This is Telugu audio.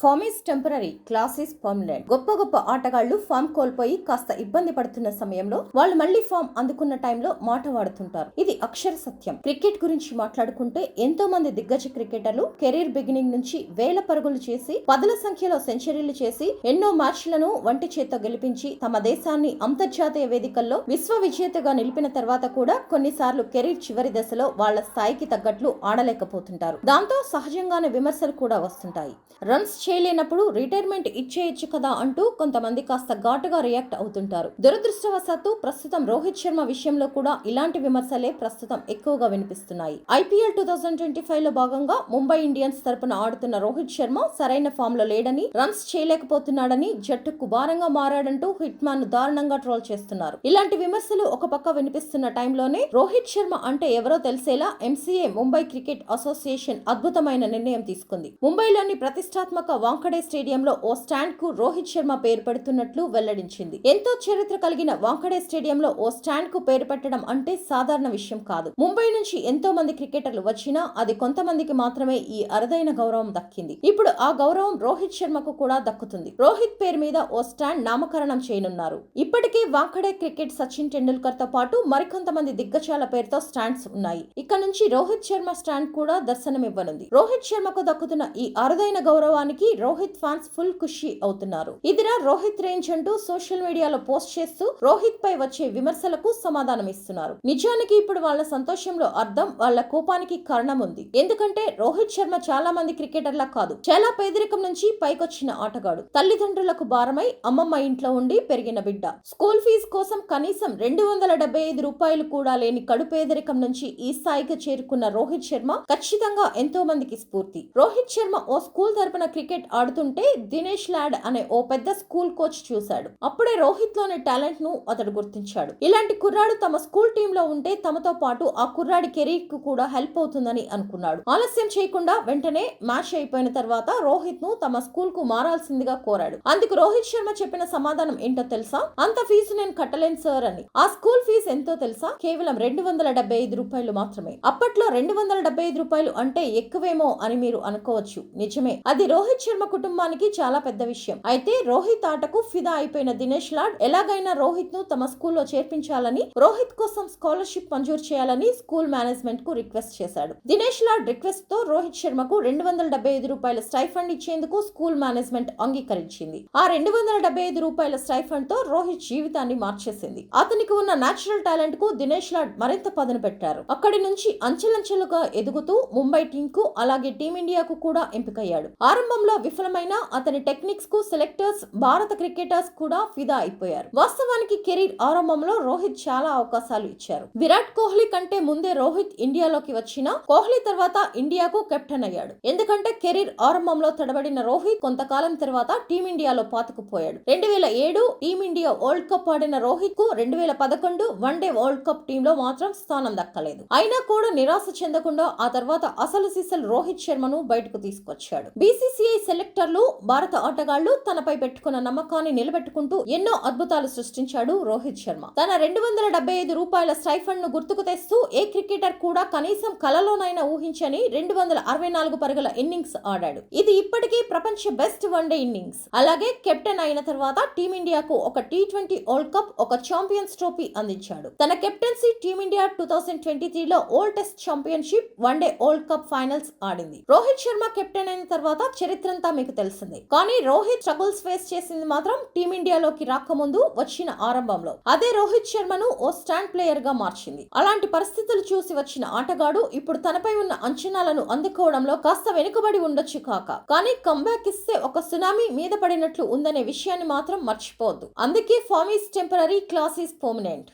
Form is temporary class is permanent. గొప్ప గొప్ప ఆటగాళ్ళు ఫామ్ కోల్పోయి కాస్త ఇబ్బంది పడుతున్న సమయంలో వాళ్ళు మళ్ళీ ఫామ్ అందుకున్న టైంలో మాట వాడుతుంటారు. ఇది అక్షర సత్యం. క్రికెట్ గురించి మాట్లాడుకుంటే ఎంతో మంది దిగ్గజ క్రికెటర్లు కెరీర్ బిగినింగ్ నుంచి వేల పరుగులు చేసి పదుల సంఖ్యలో సెంచరీలు చేసి ఎన్నో మ్యాచ్లను వంటి చేత్తో గెలిపించి తమ దేశాన్ని అంతర్జాతీయ వేదికల్లో విశ్వ విజేతగా నిలిపిన తర్వాత కూడా కొన్నిసార్లు కెరీర్ చివరి దశలో వాళ్ళ స్థాయికి తగ్గట్లు ఆడలేకపోతుంటారు. దాంతో సహజంగానే విమర్శలు కూడా వస్తుంటాయి. రన్స్ చేయలేనప్పుడు రిటైర్మెంట్ ఇచ్చేయచ్చు కదా అంటూ కొంతమంది కాస్త ఘాటుగా రియాక్ట్ అవుతుంటారు. దురదృష్టవశాత్తు ప్రస్తుతం రోహిత్ శర్మ విషయంలో కూడా ఇలాంటి విమర్శలే ప్రస్తుతం ఎక్కువగా వినిపిస్తున్నాయి. ఐపీఎల్ టూ థౌసండ్ ట్వంటీ ఫైవ్లో భాగంగా ముంబై ఇండియన్స్ తరపున ఆడుతున్న రోహిత్ శర్మ సరైన ఫామ్లో లేడని రన్స్ చేయలేకపోతున్నాడని జట్టుకు భారంగా మారాడంటూ హిట్ మ్యాన్ను దారుణంగా ట్రోల్ చేస్తున్నారు. ఇలాంటి విమర్శలు ఒక పక్క వినిపిస్తున్న టైంలోనే రోహిత్ శర్మ అంటే ఎవరో తెలిసేలా ఎంసీఏ ముంబై క్రికెట్ అసోసియేషన్ అద్భుతమైన నిర్ణయం తీసుకుంది. ముంబైలోని ప్రతిష్టాత్మక వాంకడే స్టేడియంలో ఓ స్టాండ్కు రోహిత్ శర్మ పేరు పెడుతున్నట్లు వెల్లడించింది. ఎంతో చరిత్ర కలిగిన వాంకడే స్టేడియంలో ఓ స్టాండ్కు పేరు పెట్టడం అంటే సాధారణ విషయం కాదు. ముంబై నుంచి ఎంతో మంది క్రికెటర్లు వచ్చినా అది కొంతమందికి మాత్రమే ఈ అరుదైన గౌరవం దక్కింది. ఇప్పుడు ఆ గౌరవం రోహిత్ శర్మకు కూడా దక్కుతుంది. రోహిత్ పేరు మీద ఓ స్టాండ్ నామకరణం చేయనున్నారు. ఇప్పటికే వాంకడే క్రికెట్ సచిన్ టెండూల్కర్తో పాటు మరికొంతమంది దిగ్గజాల పేరుతో స్టాండ్స్ ఉన్నాయి. ఇక్కడ నుంచి రోహిత్ శర్మ స్టాండ్ కూడా దర్శనమివ్వనుంది. రోహిత్ శర్మకు దక్కుతున్న ఈ అరుదైన గౌరవానికి రోహిత్ ఫ్యాన్స్ ఫుల్ ఖుషి అవుతున్నారు. ఇదిరా రోహిత్ రేంజ్ అంటూ సోషల్ మీడియాలో పోస్ట్ చేస్తూ రోహిత్ పై వచ్చే విమర్శలకు సమాధానం ఇస్తున్నారు. నిజానికి ఇప్పుడు వాళ్ళ సంతోషంలో అర్థం వాళ్ళ కోపానికి కారణం ఉంది. ఎందుకంటే రోహిత్ శర్మ చాలా మంది క్రికెటర్లా కాదు. చాలా పేదరికం నుంచి పైకొచ్చిన ఆటగాడు. తల్లిదండ్రులకు భారమై అమ్మమ్మ ఇంట్లో ఉండి పెరిగిన బిడ్డ. స్కూల్ ఫీజు కోసం కనీసం రెండు వందల డెబ్బై ఐదు రూపాయలు కూడా లేని కడు పేదరికం నుంచి ఈ స్థాయికి చేరుకున్న రోహిత్ శర్మ ఖచ్చితంగా ఎంతో మందికి స్ఫూర్తి. రోహిత్ శర్మ ఓ స్కూల్ తరపున క్రికెట్ ఆడుతుంటే దినేష్ లాడ్ అనే ఓ పెద్ద స్కూల్ కోచ్ చూశాడు. అప్పుడే రోహిత్లోని టాలెంట్ను అతడు గుర్తించాడు. ఇలాంటి కుర్రాడు తమ స్కూల్ టీమ్లో ఉంటే తమతో పాటు ఆ కుర్రాడి కెరీర్కు కూడా హెల్ప్ అవుతుందని అనుకున్నాడు. ఆలస్యం చేయకుండా వెంటనే మ్యాచ్ అయిపోయిన తర్వాత రోహిత్ను తమ స్కూల్కు మారాల్సిందిగా కోరాడు. అందుకు రోహిత్ శర్మ చెప్పిన సమాధానం ఏంటో తెలుసా? అంత ఫీజు నేను కట్టలేను సార్ అని. ఆ స్కూల్ ఫీజు ఎంతో తెలుసా? కేవలం రెండు వందల డెబ్బై ఐదు రూపాయలు మాత్రమే. అప్పట్లో రెండు వందల డెబ్బై ఐదు రూపాయలు అంటే ఎక్కువేమో అని మీరు అనుకోవచ్చు. నిజమే. అది రోహిత్ శర్మ కుటుంబానికి చాలా పెద్ద విషయం. అయితే రోహిత్ ఆటకు ఫిదా అయిపోయిన దినేష్ లాడ్ ఎలాగైనా రోహిత్ను తమ స్కూల్లో చేర్పించాలని రోహిత్ కోసం స్కాలర్షిప్ మంజూరు చేయాలని స్కూల్ మేనేజ్మెంట్కు రిక్వెస్ట్ చేశాడు. దినేష్ లాడ్ రిక్వెస్ట్తో రోహిత్ శర్మకు రెండు వందల డెబ్బై ఐదు రూపాయల స్టైఫండ్ ఇచ్చేందుకు స్కూల్ మేనేజ్మెంట్ అంగీకరించింది. ఆ రెండు వందల డెబ్బై ఐదు రూపాయల స్టైఫండ్తో రోహిత్ జీవితాన్ని మార్చేసింది. అతనికి ఉన్న నేచురల్ టాలెంట్కు దినేష్ లాడ్ మరింత పదును పెట్టారు. అక్కడి నుంచి అంచెలంచెలుగా ఎదుగుతూ ముంబై టీం కు అలాగే టీమిండియాకు కూడా ఎంపికయ్యాడు. ఆరంభంలో విఫలమైన అతని టెక్నిక్స్కు సెలెక్టర్స్ భారత క్రికెటర్స్ కూడా ఫిదా అయిపోయారు. వాస్తవానికి కెరీర్ ఆరంభంలో రోహిత్ చాలా అవకాశాలు ఇచ్చారు. విరాట్ కోహ్లీ కంటే ముందే రోహిత్ ఇండియాలోకి వచ్చిన కోహ్లీ తర్వాత ఇండియాకు కెప్టెన్ అయ్యాడు. ఎందుకంటే కెరీర్ ఆరంభంలో తడబడిన రోహిత్ కొంతకాలం తర్వాత టీమిండియాలో పాతుకుపోయాడు. రెండు వేల ఏడు టీమిండియా వరల్డ్ కప్ ఆడిన రోహిత్కు రెండు వేల పదకొండు వన్డే వరల్డ్ కప్ టీంలో మాత్రం స్థానం దక్కలేదు. అయినా కూడా నిరాశ చెందకుండా ఆ తర్వాత అసలు సిసలు రోహిత్ శర్మను బయటకు తీసుకొచ్చాడు. బీసీసీఐ సెలెక్టర్లు భారత ఆటగాళ్ళు తనపై పెట్టుకున్న నమ్మకాన్ని నిలబెట్టుకుంటూ ఎన్నో అద్భుతాలు సృష్టించాడు రోహిత్ శర్మ. తన రెండు వందల డెబ్బై ఐదు రూపాయల స్టైఫండ్ను గుర్తుకు తెస్తూ ఏ క్రికెటర్ కూడా కనీసం కలలోనైనా ఊహించని రెండు వందల అరవై నాలుగు పరుగుల ఇన్నింగ్స్ ఆడాడు. ఇది ఇప్పటికీ ప్రపంచ బెస్ట్ వన్డే ఇన్నింగ్స్. అలాగే కెప్టెన్ అయిన తర్వాత టీమిండియాకు ఒక టీ ట్వంటీ వరల్డ్ కప్ ఒక ఛాంపియన్స్ ట్రోఫీ అందించాడు. తన captaincy team India two thousand twenty త్రీలో world test championship one day world cup finals ఆడింది. రోహిత్ శర్మ కెప్టెన్ అయిన తర్వాత చరిత్ర చరిత్రంతా మీకు తెలిసిందే. కానీ రోహిత్ స్ట్రగుల్స్ ఫేస్ చేసింది మాత్రం టీమిండియాలోకి రాకముందు వచ్చిన ఆరంభంలో. అదే రోహిత్ శర్మను ఓ స్టాండ్ ప్లేయర్గా మార్చింది. అలాంటి పరిస్థితులు చూసి వచ్చిన ఆటగాడు ఇప్పుడు తనపై ఉన్న అంచనాలను అందుకోవడంలో కాస్త వెనుకబడి ఉండొచ్చు కాక. కానీ కంబ్యాక్ ఇస్తే ఒక సునామీ మీద పడినట్లు ఉందనే విషయాన్ని మాత్రం మర్చిపోవద్దు. అందుకే form is temporary class permanent.